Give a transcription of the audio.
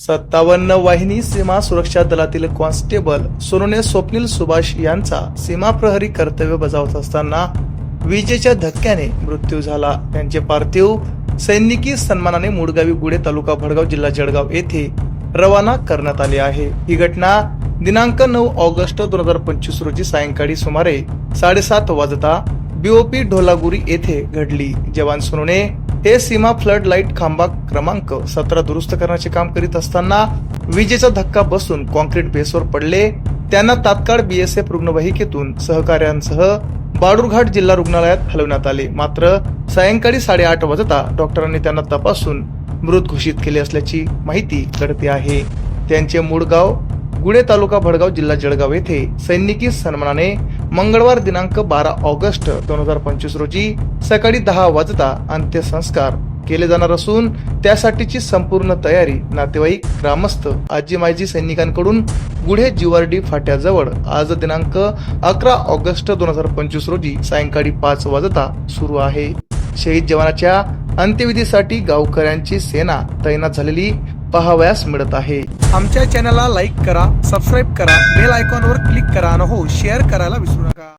सत्तावन्न वाहिनी सीमा सुरक्षा दलातील कॉन्स्टेबल सोनोने स्वप्नील सुभाष यांचा सीमा प्रहरी कर्तव्य बजावत असताना विजेच्या धक्क्याने मृत्यू झाला. त्यांचे पार्थिव सैनिकी सन्मानाने मुडगावी गुडे तालुका भडगाव जिल्हा जळगाव येथे रवाना करण्यात आले आहे. ही घटना दिनांक नऊ ऑगस्ट दोन हजार पंचवीस रोजी सायंकाळी सुमारे साडेसात वाजता बीओपी ढोलागुरी येथे घडली. जवान सोनोने हे सीमा फ्लड लाइट खांबा क्रमांक सतरा दुरुस्त करण्याचे काम करीत असताना विजेचा धक्का बसून कॉन्क्रीट बेसवर पडले. त्यांना तात्काळ बीएसएफ रुग्णवाहिकेतून सहकार्यांसह बाडूरघाट जिल्हा रुग्णालयात हलवण्यात आले. मात्र सायंकाळी साडेआठ वाजता डॉक्टरांनी त्यांना तपासून मृत घोषित केले असल्याची माहिती कळते आहे. त्यांचे मूळ गाव गुढे तालुका भडगाव जिल्हा जळगाव येथे सैनिकी सन्मानाने मंगळवार दिनांक बारा ऑगस्ट दोन हजार पंचवीस रोजी सकाळी दहा वाजता अंत्यसंस्कार केले जाणार असून त्यासाठीची संपूर्ण तयारी नातेवाईक ग्रामस्थ आजी माजी सैनिकांकडून गुढे जिवारडी फाट्याजवळ आज दिनांक अकरा ऑगस्ट दोन हजार पंचवीस रोजी सायंकाळी पाच वाजता सुरू आहे. शहीद जवानाच्या अंत्यविधीसाठी गावकऱ्यांची सेना तैनात झालेली पाहावयास मिळत आहे. आमच्या चॅनलला लाईक करा सबस्क्राईब करा बेल आयकॉनवर क्लिक करा आणि हो शेअर करायला विसरू नका.